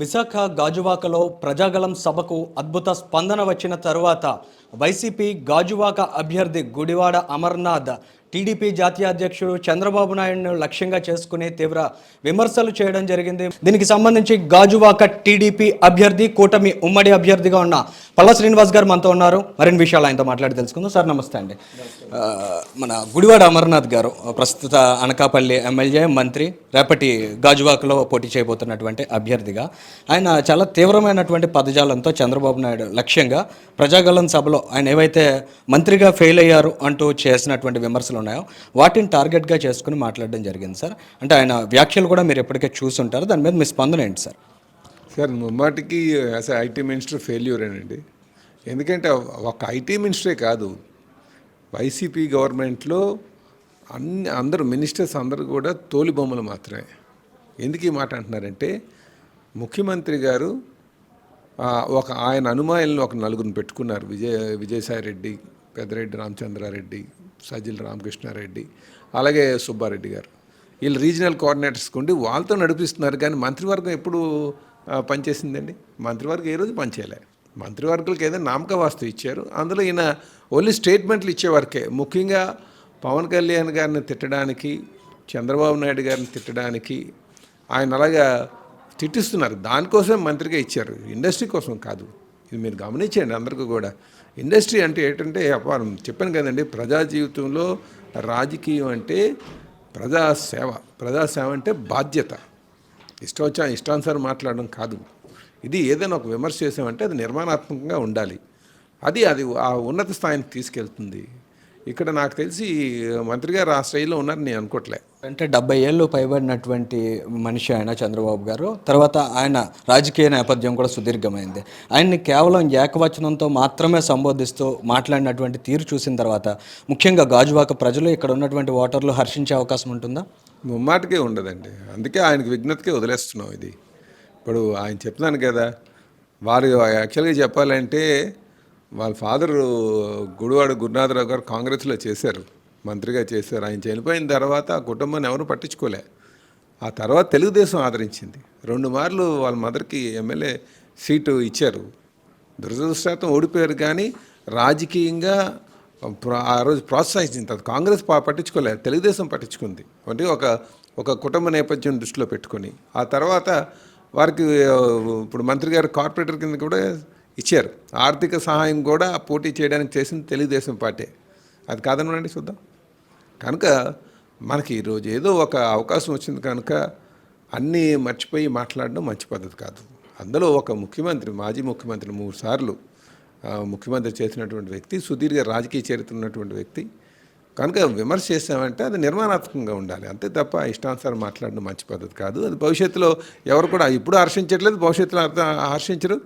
విశాఖ గాజువాకలో ప్రజాగలం సభకు అద్భుత స్పందన వచ్చిన తరువాత వైసీపీ గాజువాక అభ్యర్థి గుడివాడ అమర్నాథ్ టీడీపీ జాతీయ అధ్యక్షుడు చంద్రబాబు నాయుడును లక్ష్యంగా చేసుకుని తీవ్ర విమర్శలు చేయడం జరిగింది. దీనికి సంబంధించి గాజువాక టీడీపీ అభ్యర్థి కూటమి ఉమ్మడి అభ్యర్థిగా ఉన్న పల్ల శ్రీనివాస్ గారు మనతో ఉన్నారు. మరిన్ని విషయాలు ఆయనతో మాట్లాడి తెలుసుకుందాం. సార్ నమస్తే అండి. మన గుడివాడ అమర్నాథ్ గారు ప్రస్తుత అనకాపల్లి ఎమ్మెల్యే మంత్రి రేపటి గాజువాకలో పోటీ చేయబోతున్నటువంటి అభ్యర్థిగా. ఆయన చాలా తీవ్రమైనటువంటి పదజాలంతో చంద్రబాబు నాయుడు లక్ష్యంగా ప్రజాగలం సభలో ఆయన ఏవైతే మంత్రిగా ఫెయిల్ అయ్యారు అంటూ చేసినటువంటి విమర్శలు ఉన్నాయో వాటిని టార్గెట్గా చేసుకుని మాట్లాడడం జరిగింది సార్ అంటే ఆయన వ్యాఖ్యలు కూడా మీరు ఎప్పటికే చూసుంటారు. దాని మీద మీ స్పందన ఏంటి సార్ సార్ ముమ్మాటికి యాజ్ ఐటీ మినిస్టర్ ఫెయిల్యూరేనండి ఎందుకంటే ఒక ఐటీ మినిస్టరే కాదు. వైసీపీ గవర్నమెంట్లో అన్ని అందరూ మినిస్టర్స్ అందరూ కూడా తోలి బొమ్మలు మాత్రమే. ఎందుకు ఈ మాట అంటున్నారంటే ముఖ్యమంత్రి గారు ఒక ఆయన అనుమానులను ఒక నలుగురిని పెట్టుకున్నారు. విజయ విజయసాయి రెడ్డి పెద్దరెడ్డి రామచంద్రారెడ్డి సజ్జల రామకృష్ణారెడ్డి అలాగే సుబ్బారెడ్డి గారు. వీళ్ళు రీజనల్ కోఆర్డినేటర్స్ ఉండి వాళ్ళతో నడిపిస్తున్నారు కానీ మంత్రివర్గం ఎప్పుడు పనిచేసిందండి? మంత్రివర్గం ఏ రోజు పనిచేయలే. మంత్రివర్గులకు ఏదైనా నామక వాస్తు ఇచ్చారు. అందులో ఈయన ఓన్లీ స్టేట్మెంట్లు ఇచ్చే వరకే. ముఖ్యంగా పవన్ కళ్యాణ్ గారిని తిట్టడానికి చంద్రబాబు నాయుడు గారిని తిట్టడానికి ఆయన అలాగా తిట్టిస్తున్నారు. దానికోసం మంత్రిగా ఇచ్చారు. ఇండస్ట్రీ కోసం కాదు. ఇది మీరు గమనించండి అందరికీ కూడా. ఇండస్ట్రీ అంటే ఏంటంటే అపారం చెప్పాను కదండి ప్రజా జీవితంలో రాజకీయం అంటే ప్రజాసేవ ప్రజాసేవ అంటే బాధ్యత. ఇష్టం ఇష్టానుసారం మాట్లాడడం కాదు. ఇది ఏదైనా ఒక విమర్శ చేసామంటే అది నిర్మాణాత్మకంగా ఉండాలి. అది అది ఆ ఉన్నత స్థాయిని తీసుకెళ్తుంది. ఇక్కడ నాకు తెలిసి మంత్రి గారు ఆ స్థాయిలో ఉన్నారని నేను అనుకోవట్లే అంటే డెబ్బై ఏళ్ళు పైబడినటువంటి మనిషి ఆయన చంద్రబాబు గారు. తర్వాత ఆయన రాజకీయ నేపథ్యం కూడా సుదీర్ఘమైంది. ఆయన్ని కేవలం ఏకవచనంతో మాత్రమే సంబోధిస్తూ మాట్లాడినటువంటి తీరు చూసిన తర్వాత ముఖ్యంగా గాజువాక ప్రజలు ఇక్కడ ఉన్నటువంటి ఓటర్లు హర్షించే అవకాశం ఉంటుందా? ముమ్మాటికే ఉండదండి. అందుకే ఆయనకి విఘ్నతకే వదిలేస్తున్నాం ఇది. ఇప్పుడు ఆయన చెప్తున్నాను కదా వారు యాక్చువల్గా చెప్పాలంటే వాళ్ళ ఫాదర్ గుడివాడ గురునాథరావు గారు కాంగ్రెస్లో చేశారు. మంత్రిగా చేశారు. ఆయన చనిపోయిన తర్వాత ఆ కుటుంబాన్ని ఎవరు పట్టించుకోలే. ఆ తర్వాత తెలుగుదేశం ఆదరించింది. రెండు మార్లు వాళ్ళ మదర్కి ఎమ్మెల్యే సీటు ఇచ్చారు. దురదృష్టాతం ఓడిపోయారు కానీ రాజకీయంగా ఆ రోజు ప్రోత్సహించింది. తర్వాత కాంగ్రెస్ పట్టించుకోలేదు తెలుగుదేశం పట్టించుకుంది. అంటే ఒక ఒక కుటుంబ నేపథ్యం దృష్టిలో పెట్టుకొని. ఆ తర్వాత వారికి ఇప్పుడు మంత్రి గారు కార్పొరేటర్ కింద కూడా ఇచ్చారు. ఆర్థిక సహాయం కూడా పోటీ చేయడానికి చేసింది తెలుగుదేశం పార్టీ. అది కాదనండి చూద్దాం. కనుక మనకి ఈరోజు ఏదో ఒక అవకాశం వచ్చింది కనుక అన్నీ మర్చిపోయి మాట్లాడడం మంచి పద్ధతి కాదు. అందులో ఒక ముఖ్యమంత్రి మాజీ ముఖ్యమంత్రి మూడు సార్లు ముఖ్యమంత్రి చేసినటువంటి వ్యక్తి సుదీర్ఘ రాజకీయ చరిత్ర ఉన్నటువంటి వ్యక్తి. కనుక విమర్శ చేసామంటే అది నిర్మాణాత్మకంగా ఉండాలి. అంతే తప్ప ఇష్టానుసారం మాట్లాడడం మంచి పద్ధతి కాదు. అది భవిష్యత్తులో ఎవరు కూడా ఇప్పుడు హర్షించట్లేదు భవిష్యత్తులో అర్థం హర్షించరు.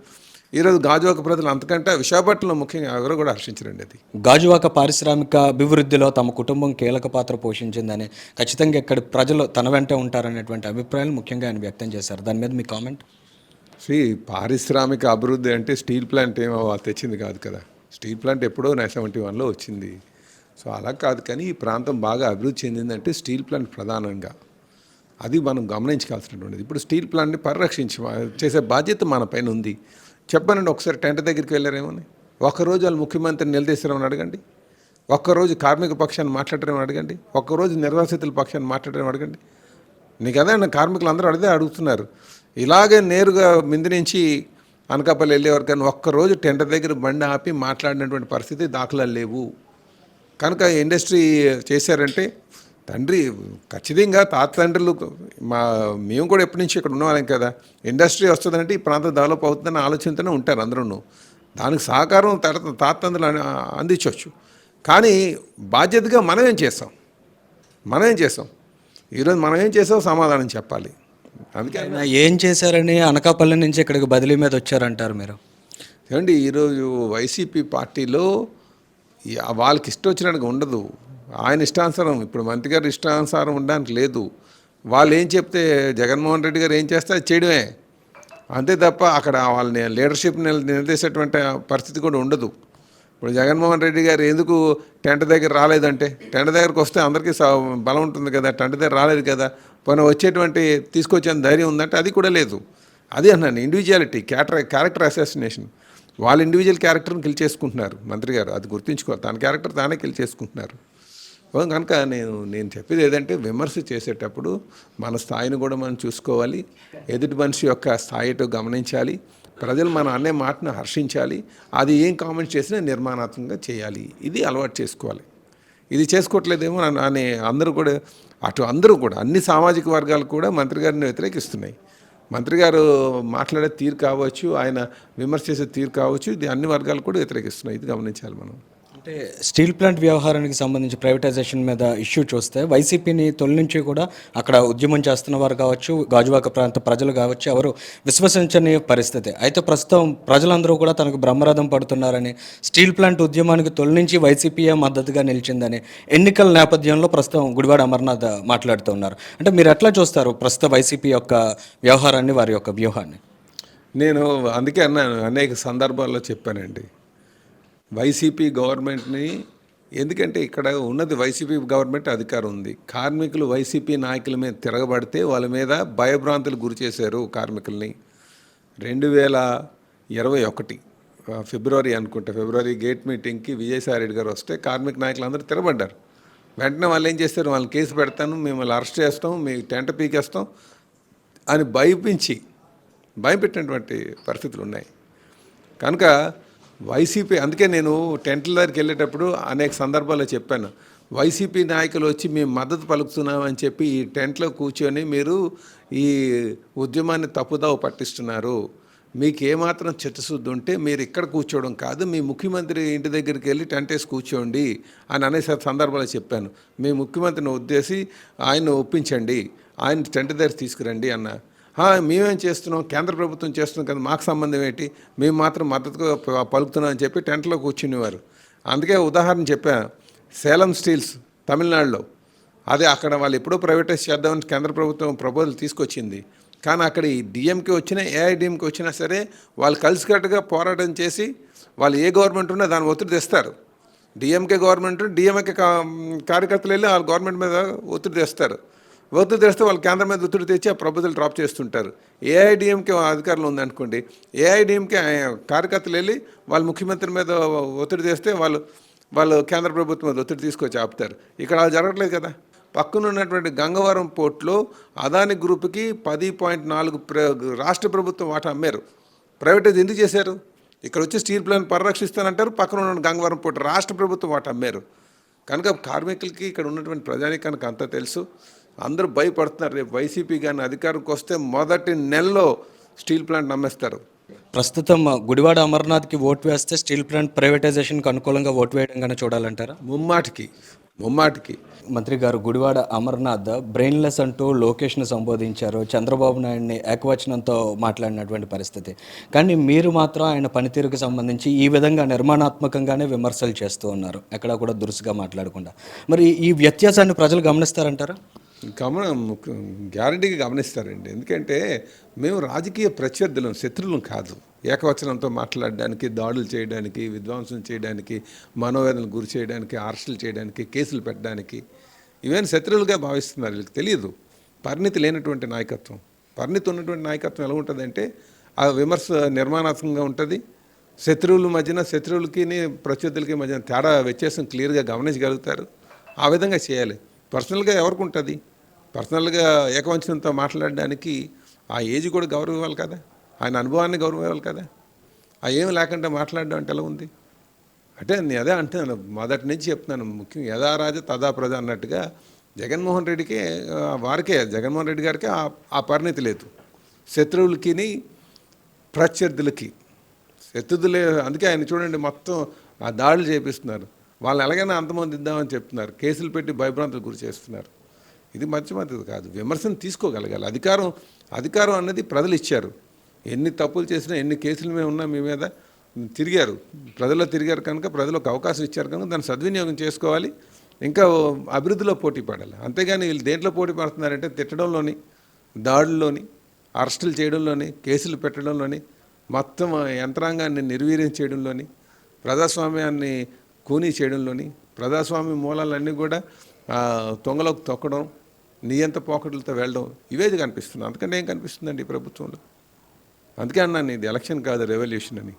ఈరోజు గాజువాక ప్రజలు అంతకంటే విశాఖపట్నంలో ముఖ్యంగా ఎవరు కూడా హర్షించరండి అది. గాజువాక పారిశ్రామిక అభివృద్ధిలో తమ కుటుంబం కీలక పాత్ర పోషించిందని ఖచ్చితంగా ఇక్కడ ప్రజలు తన వెంటే ఉంటారనేటువంటి అభిప్రాయాలు ముఖ్యంగా ఆయన వ్యక్తం చేశారు. దాని మీద మీ కామెంట్? శ్రీ పారిశ్రామిక అభివృద్ధి అంటే స్టీల్ ప్లాంట్ ఏమో తెచ్చింది కాదు కదా. స్టీల్ ప్లాంట్ ఎప్పుడో నైన్ సెవెంటీ వన్లో వచ్చింది. సో అలా కాదు కానీ ఈ ప్రాంతం బాగా అభివృద్ధి చెందిందంటే స్టీల్ ప్లాంట్ ప్రధానంగా. అది మనం గమనించాల్సినటువంటిది ఇప్పుడు స్టీల్ ప్లాంట్ని పరిరక్షించి చేసే బాధ్యత మన పైన ఉంది. చెప్పనండి ఒకసారి టెంట్ దగ్గరికి వెళ్ళారేమని. ఒకరోజు వాళ్ళు ముఖ్యమంత్రిని నిలదీశారని అడగండి. ఒక్కరోజు కార్మిక పక్షాన్ని మాట్లాడటం అడగండి. ఒక్కరోజు నిర్వాసితుల పక్షాన్ని మాట్లాడటం అడగండి. నీకు అదే అన్న కార్మికులు అందరూ అడిగే అడుగుతున్నారు. ఇలాగే నేరుగా మింది నుంచి అనకాపల్లి వెళ్ళేవారు కానీ ఒక్కరోజు టెంట్ దగ్గర బండి ఆపి మాట్లాడినటువంటి పరిస్థితి దాఖలాలు లేవు. కనుక ఇండస్ట్రీ చేశారంటే తండ్రి ఖచ్చితంగా తాత తండ్రులు మా మేము కూడా ఎప్పటి నుంచి ఇక్కడ ఉన్నవాళ్ళం కదా. ఇండస్ట్రీ వస్తుందంటే ఈ ప్రాంతం డెవలప్ అవుతుందని ఆలోచనతోనే ఉంటారు అందరూ దానికి సహకారం తాత తాత తండ్రులు అందించవచ్చు. కానీ బాధ్యతగా మనం ఏం చేస్తాం? మనం ఏం చేస్తాం? ఈరోజు మనం ఏం చేసాం సమాధానం చెప్పాలి. అందుకే ఏం చేశారని అనకాపల్లి నుంచి ఇక్కడికి బదిలీ మీద వచ్చారంటారు మీరు? ఏమండి ఈరోజు వైసీపీ పార్టీలో వాళ్ళకి ఇష్టం వచ్చినట్టుగా ఉండదు. ఆయన ఇష్టానుసారం ఇప్పుడు మంత్రి గారు ఇష్టానుసారం ఉండడానికి లేదు. వాళ్ళు ఏం చెప్తే జగన్మోహన్ రెడ్డి గారు ఏం చేస్తే అది చేయడమే. అంతే తప్ప అక్కడ వాళ్ళని లీడర్షిప్ నిలదీసేటువంటి పరిస్థితి కూడా ఉండదు. ఇప్పుడు జగన్మోహన్ రెడ్డి గారు ఎందుకు టెంట్ దగ్గర రాలేదంటే టెంట్ దగ్గరకు వస్తే అందరికీ స- బలం ఉంటుంది కదా టెంట్ దగ్గర రాలేదు కదా పోనీ వచ్చేటువంటి తీసుకొచ్చే ధైర్యం ఉందంటే అది కూడా లేదు. అది అన్నాను ఇండివిజువాలిటీ క్యారెక్టర్ క్యారెక్టర్ అసాసినేషన్ వాళ్ళ ఇండివిజువల్ క్యారెక్టర్ని కిల్ చేసుకుంటున్నారు మంత్రి గారు అది గుర్తుంచుకోవాలి తన క్యారెక్టర్ తానే కిల్ చేసుకుంటున్నారు. కనుక నేను నేను చెప్పేది ఏదంటే విమర్శ చేసేటప్పుడు మన స్థాయిని కూడా మనం చూసుకోవాలి. ఎదుటి మనిషి యొక్క స్థాయితో గమనించాలి. ప్రజలు మన అనే మాటను హర్షించాలి. అది ఏం కామెంట్ చేసినా నిర్మాణాత్మకంగా చేయాలి. ఇది అలవాటు చేసుకోవాలి. ఇది చేసుకోవట్లేదేమో అని అనే అందరూ కూడా అటు అందరూ కూడా అన్ని సామాజిక వర్గాలు కూడా మంత్రి గారిని వ్యతిరేకిస్తున్నాయి. మంత్రి గారు మాట్లాడే తీరు కావచ్చు ఆయన విమర్శ చేసే తీరు కావచ్చు ఇది అన్ని వర్గాలు కూడా వ్యతిరేకిస్తున్నాయి. ఇది గమనించాలి మనం. అంటే స్టీల్ ప్లాంట్ వ్యవహారానికి సంబంధించి ప్రైవేటైజేషన్ మీద ఇష్యూ చూస్తే వైసీపీని తొలి నుంచి కూడా అక్కడ ఉద్యమం చేస్తున్న వారు కావచ్చు గాజువాక ప్రాంత ప్రజలు కావచ్చు ఎవరు విశ్వసించని పరిస్థితి. అయితే ప్రస్తుతం ప్రజలందరూ కూడా తనకు బ్రహ్మరథం పడుతున్నారని స్టీల్ ప్లాంట్ ఉద్యమానికి తొలి నుంచి వైసీపీయే మద్దతుగా నిలిచిందని ఎన్నికల నేపథ్యంలో ప్రస్తుతం గుడివాడ అమర్నాథ్ మాట్లాడుతున్నారు అంటే మీరు ఎట్లా చూస్తారు ప్రస్తుత వైసీపీ యొక్క వ్యవహారాన్ని వారి యొక్క వ్యూహాన్ని? నేను అందుకే అన్నాను అనేక సందర్భాల్లో చెప్పానండి. వైసీపీ గవర్నమెంట్ని ఎందుకంటే ఇక్కడ ఉన్నది వైసీపీ గవర్నమెంట్ అధికారం ఉంది. కార్మికులు వైసీపీ నాయకుల మీద తిరగబడితే వాళ్ళ మీద భయభ్రాంతులు గురి చేశారు కార్మికుల్ని. రెండు వేల ఇరవై ఒకటి ఫిబ్రవరి అనుకుంటా ఫిబ్రవరి గేట్ మీటింగ్కి విజయసాయి రెడ్డి గారు వస్తే కార్మిక నాయకులు అందరూ తిరగబడ్డారు. వెంటనే వాళ్ళు ఏం చేస్తారు? వాళ్ళని కేసు పెడతాను మిమ్మల్ని అరెస్ట్ చేస్తాం మీ టెంట పీకేస్తాం అని భయపించి భయపెట్టినటువంటి పరిస్థితులు ఉన్నాయి. కనుక వైసీపీ అందుకే నేను టెంట్ల దగ్గరికి వెళ్ళేటప్పుడు అనేక సందర్భాల్లో చెప్పాను. వైసీపీ నాయకులు వచ్చి మేము మద్దతు పలుకుతున్నామని చెప్పి ఈ టెంట్లో కూర్చొని మీరు ఈ ఉద్యమాన్ని తప్పుదావ పట్టిస్తున్నారు. మీకు ఏమాత్రం చిత్తశుద్ధి ఉంటే మీరు ఇక్కడ కూర్చోవడం కాదు మీ ముఖ్యమంత్రి ఇంటి దగ్గరికి వెళ్ళి టెంట్ వేసి కూర్చోండి అని అనే సందర్భాలు చెప్పాను. మీ ముఖ్యమంత్రిని ఉద్దేశి ఆయన ఒప్పించండి ఆయన టెంట్ దగ్గర తీసుకురండి అన్న మేమేం చేస్తున్నాం? కేంద్ర ప్రభుత్వం చేస్తున్నాం కదా మాకు సంబంధం ఏంటి? మేము మాత్రం మద్దతుగా పలుకుతున్నామని పలుకుతున్నాం అని చెప్పి టెంట్లో కూర్చునేవారు. అందుకే ఉదాహరణ చెప్పా. సేలం స్టీల్స్ తమిళనాడులో. అదే అక్కడ వాళ్ళు ఎప్పుడో ప్రైవేటైజ్ చేద్దామని కేంద్ర ప్రభుత్వం ప్రపోజల్ తీసుకొచ్చింది. కానీ అక్కడ ఈ డిఎంకే వచ్చినా ఏఐడిఎంకే వచ్చినా సరే వాళ్ళు కలిసికట్టుగా పోరాటం చేసి వాళ్ళు ఏ గవర్నమెంట్ ఉన్నా దాన్ని ఒత్తిడి తెస్తారు. డిఎంకే గవర్నమెంట్ డిఎంకే కార్యకర్తలు వెళ్ళి వాళ్ళ గవర్నమెంట్ మీద ఒత్తిడి తెస్తారు. ఒత్తిడి తెస్తే వాళ్ళు కేంద్రం మీద ఒత్తిడి తెచ్చి ఆ ప్రభుత్వాలు డ్రాప్ చేస్తుంటారు. ఏఐడిఎంకే అధికారులు ఉందనుకోండి ఏఐడిఎంకే కార్యకర్తలు వెళ్ళి వాళ్ళు ముఖ్యమంత్రి మీద ఒత్తిడి తెస్తే వాళ్ళు వాళ్ళు కేంద్ర ప్రభుత్వం మీద ఒత్తిడి తీసుకొచ్చి ఆపుతారు. ఇక్కడ అలా జరగట్లేదు కదా. పక్కన ఉన్నటువంటి గంగవరం పోర్ట్లో అదాని గ్రూప్కి పది పాయింట్ నాలుగు ప్ర రాష్ట్ర ప్రభుత్వం వాటా అమ్మారు. ప్రైవేటైజ్ ఎందుకు చేశారు? ఇక్కడ వచ్చి స్టీల్ ప్లాంట్ పరిరక్షిస్తానంటారు పక్కన ఉన్న గంగవరం పోర్టు రాష్ట్ర ప్రభుత్వం వాటా అమ్మారు. కనుక కార్మికులకి ఇక్కడ ఉన్నటువంటి ప్రజానికానికి అంతా తెలుసు. అందరూ భయపడుతున్నారు. రేపు వైసీపీ కానీ అధికారంకి వస్తే మొదటి నెలలో స్టీల్ ప్లాంట్ నమ్మేస్తారు. ప్రస్తుతం గుడివాడ అమర్నాథ్కి ఓటు వేస్తే స్టీల్ ప్లాంట్ ప్రైవేటైజేషన్కి అనుకూలంగా ఓటు వేయడం కానీ చూడాలంటారా? ముమ్మాటికి. ముమ్మాటికి. మంత్రి గారు గుడివాడ అమర్నాథ్ బ్రెయిన్లెస్ అంటూ లోకేష్ను సంబోధించారు. చంద్రబాబు నాయుడిని ఏకవచనంతో మాట్లాడినటువంటి పరిస్థితి. కానీ మీరు మాత్రం ఆయన పనితీరుకు సంబంధించి ఈ విధంగా నిర్మాణాత్మకంగానే విమర్శలు చేస్తూ ఉన్నారు. ఎక్కడా కూడా దురుసుగా మాట్లాడకుండా. మరి ఈ వ్యత్యాసాన్ని ప్రజలు గమనిస్తారంటారా? గమన గ్యారంటీగా గమనిస్తారండి. ఎందుకంటే మేము రాజకీయ ప్రత్యర్థులం శత్రువులం కాదు. ఏకవచనంతో మాట్లాడడానికి దాడులు చేయడానికి విధ్వంసం చేయడానికి మనోవేదనలు గురి చేయడానికి అరెస్టులు చేయడానికి కేసులు పెట్టడానికి ఇవన్నీ శత్రువులుగా భావిస్తున్నారు. వీళ్ళకి తెలియదు. పరిణితి లేనటువంటి నాయకత్వం. పరిణితి ఉన్నటువంటి నాయకత్వం ఎలా ఉంటుందంటే ఆ విమర్శ నిర్మాణాత్మకంగా ఉంటుంది. శత్రువుల మధ్యన శత్రువులకి ప్రత్యర్థులకి మధ్యన తేడా వ్యత్యాసం క్లియర్గా గమనించగలుగుతారు. ఆ విధంగా చేయాలి. పర్సనల్గా ఎవరికి ఉంటుంది? పర్సనల్గా ఏకవంచనంతో మాట్లాడడానికి ఆ ఏజ్ కూడా గౌరవం ఇవ్వాలి కదా? ఆయన అనుభవాన్ని గౌరవం ఇవ్వాలి కదా? ఆ ఏమి లేకుండా మాట్లాడడం అంటే ఎలా ఉంది? అంటే నేను అదే అంటున్నాను. మొదటి నుంచి చెప్తున్నాను. ముఖ్యం యథా రాజ తదా ప్రజ అన్నట్టుగా జగన్మోహన్ రెడ్డికి వారికే జగన్మోహన్ రెడ్డి గారికి ఆ- ఆ పరిణితి లేదు. శత్రువులకి ప్రత్యర్థులకి. శత్రువులే అందుకే ఆయన చూడండి మొత్తం ఆ దాడులు చేపిస్తున్నారు. వాళ్ళని ఎలాగైనా అంతమంది ఇద్దామని చెప్తున్నారు. కేసులు పెట్టి భయభ్రాంతులు గురి చేస్తున్నారు. ఇది మంచి కాదు. విమర్శను తీసుకోగలగాలి. అధికారం అధికారం అన్నది ప్రజలు ఇచ్చారు. ఎన్ని తప్పులు చేసినా ఎన్ని కేసులు మేము ఉన్నా మీ మీద తిరిగారు. ప్రజల్లో తిరిగారు కనుక ప్రజలకు అవకాశం ఇచ్చారు కనుక దాన్ని సద్వినియోగం చేసుకోవాలి. ఇంకా అభివృద్ధిలో పోటీ పడాలి. అంతేగాని వీళ్ళు దేంట్లో పోటీ పడుతున్నారంటే తిట్టడంలోని దాడుల్లోని అరెస్టులు చేయడంలోని కేసులు పెట్టడంలోని మొత్తం యంత్రాంగాన్ని నిర్వీర్యం చేయడంలోని ప్రజాస్వామ్యాన్ని కూనీ చేయడంలోని ప్రజాస్వామ్య మూలాలన్నీ కూడా తొంగలోకి తొక్కడం నీ అంత పోకట్లతో వెళ్ళడం ఇవేది కనిపిస్తుంది అందుకని ఏం కనిపిస్తుందండి ఈ ప్రభుత్వంలో? అందుకే అన్నాను ఇది ఎలక్షన్ కాదు రెవల్యూషన్ అని.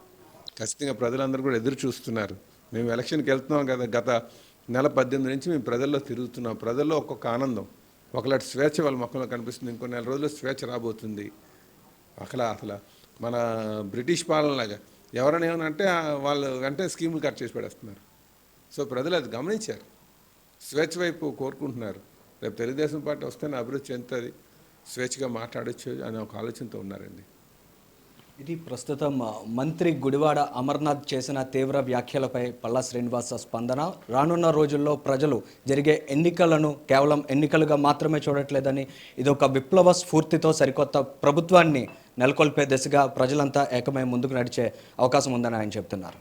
ఖచ్చితంగా ప్రజలందరూ కూడా ఎదురు చూస్తున్నారు. మేము ఎలక్షన్కి వెళ్తున్నాం కదా గత నెల పద్దెనిమిది నుంచి మేము ప్రజల్లో తిరుగుతున్నాం. ప్రజల్లో ఒక్కొక్క ఆనందం. ఒకలాంటి స్వేచ్ఛ వాళ్ళ మొక్కలో కనిపిస్తుంది. ఇంకో నెల రోజుల్లో స్వేచ్ఛ రాబోతుంది. అసలు అసలు మన బ్రిటిష్ పాలనలాగా ఎవరైనా ఏమైనా అంటే వాళ్ళు వెంటనే స్కీములు కట్ చేసి పెడేస్తున్నారు. సో ప్రజలు అది గమనించారు. స్వేచ్ఛ వైపు కోరుకుంటున్నారు. రేపు తెలుగుదేశం పార్టీ వస్తేనే అభివృద్ధి చెందుతుంది స్వేచ్ఛగా మాట్లాడొచ్చు అనే ఒక ఆలోచనతో ఉన్నారండి. ఇది ప్రస్తుతం మంత్రి గుడివాడ అమర్నాథ్ చేసిన తీవ్ర వ్యాఖ్యలపై పల్లా శ్రీనివాస స్పందన. రానున్న రోజుల్లో ప్రజలు జరిగే ఎన్నికలను కేవలం ఎన్నికలుగా మాత్రమే చూడట్లేదని ఇది ఒక విప్లవ స్ఫూర్తితో సరికొత్త ప్రభుత్వాన్ని నెలకొల్పే దిశగా ప్రజలంతా ఏకమై ముందుకు నడిచే అవకాశం ఉందని ఆయన చెప్తున్నారు.